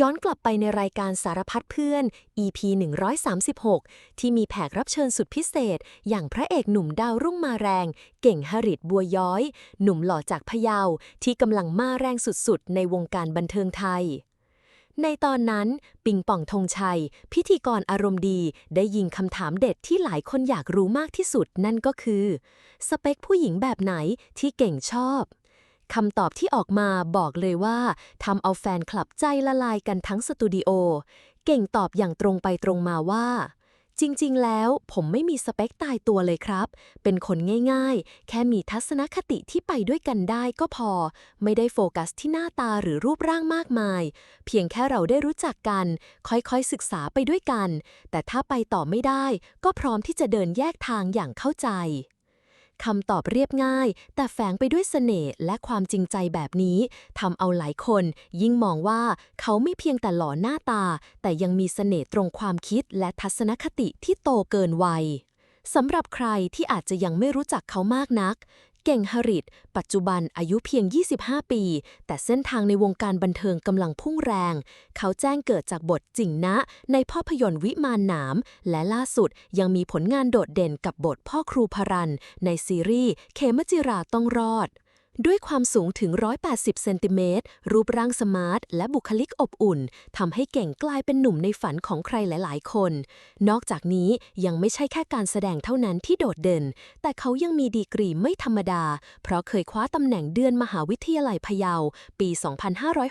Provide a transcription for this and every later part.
ย้อนกลับไปในรายการสารพัดเพื่อน EP 136 ที่มีแขกรับเชิญสุดพิเศษ อย่างพระเอกหนุ่มดาวรุ่งมาแรง เก่งหริตบัวย้อย หนุ่มหล่อจากพะเยา ที่กำลังมาแรงสุดๆ ในวงการบันเทิงไทย ในตอนนั้น ปิงป่องธงชัย พิธีกรอารมณ์ดีได้ยิงคำถามเด็ดที่หลายคนอยากรู้มากที่สุดนั่นก็คือ สเปคผู้หญิงแบบไหนที่เก่งชอบ คำตอบที่ออกมาบอกเลยว่าทำเอาแฟนคลับใจละลายกันทั้งสตูดิโอ เก่งตอบอย่างตรงไปตรงมาว่า จริงๆ แล้วผมไม่มีสเปคตายตัวเลยครับ เป็นคนง่ายๆ แค่มีทัศนคติที่ไปด้วยกันได้ก็พอ ไม่ได้โฟกัสที่หน้าตาหรือรูปร่างมากมาย เพียงแค่เราได้รู้จักกัน ค่อยๆ ศึกษาไปด้วยกัน แต่ถ้าไปต่อไม่ได้ ก็พร้อมที่จะเดินแยกทางอย่างเข้าใจ คำตอบเรียบง่าย แต่แฝงไปด้วยเสน่ห์และความจริงใจแบบนี้ทำเอาหลายคน ยิ่งมองว่าเขาไม่เพียงแต่หล่อหน้าตา แต่ยังมีเสน่ห์ตรงความคิดและทัศนคติที่โตเกินวัยสำหรับใครที่อาจจะยังไม่รู้จักเขามากนัก เก่งหริตปัจจุบันอายุเพียง 25 ปี แต่เส้นทางในวงการบันเทิงกำลังพุ่งแรง เขาแจ้งเกิดจากบทจิงนะ ในภาพยนตร์วิมานหนาม และล่าสุดยังมีผลงานโดดเด่นกับบทพ่อครูพรันในซีรีส์ เขมจิราต้องรอด ด้วยความสูงถึง 180 เซนติเมตร รูปร่างสมาร์ท และบุคลิกอบอุ่น ทำให้เก่งกลายเป็นหนุ่มในฝันของใครหลาย ๆ คน นอกจากนี้ยังไม่ใช่แค่การแสดงเท่านั้นที่โดดเด่น แต่เขายังมีดีกรีไม่ธรรมดา เพราะเคยคว้าตำแหน่งเดือนมหาวิทยาลัยพะเยา ปี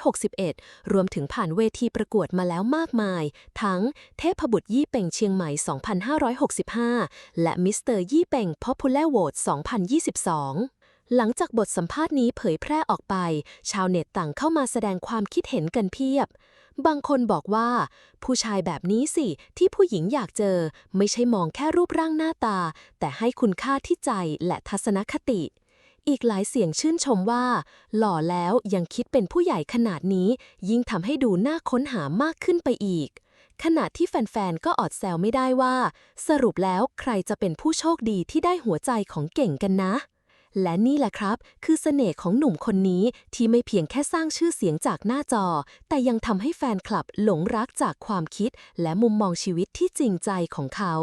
2561 รวมถึงผ่านเวทีประกวดมาแล้วมากมาย ทั้งเทพบุตรยี่เป่งเชียงใหม่ 2565 และมิสเตอร์ยี่เป่งพ Popular Vote 2022 หลังจากบทสัมภาษณ์นี้เผยแพร่ออกไป ชาวเน็ตต่างเข้ามาแสดงความคิดเห็นกันเพียบ บางคนบอกว่า ผู้ชายแบบนี้สิที่ผู้หญิงอยากเจอ ไม่ใช่มองแค่รูปร่างหน้าตา แต่ให้คุณค่าที่ใจและทัศนคติ อีกหลายเสียงชื่นชมว่า หล่อแล้วยังคิดเป็นผู้ใหญ่ขนาดนี้ ยิ่งทำให้ดูน่าค้นหามากขึ้นไปอีกขณะที่แฟนๆ ก็อดแซวไม่ได้ว่า สรุปแล้วใครจะเป็นผู้โชคดีที่ได้หัวใจของเก่งกันนะ และนี่แหละครับ คือเสน่ห์ของหนุ่มคนนี้ที่ไม่เพียงแค่สร้างชื่อเสียงจากหน้าจอ แต่ยังทำให้แฟนคลับหลงรักจากความคิด และมุมมองชีวิตที่จริงใจของเขา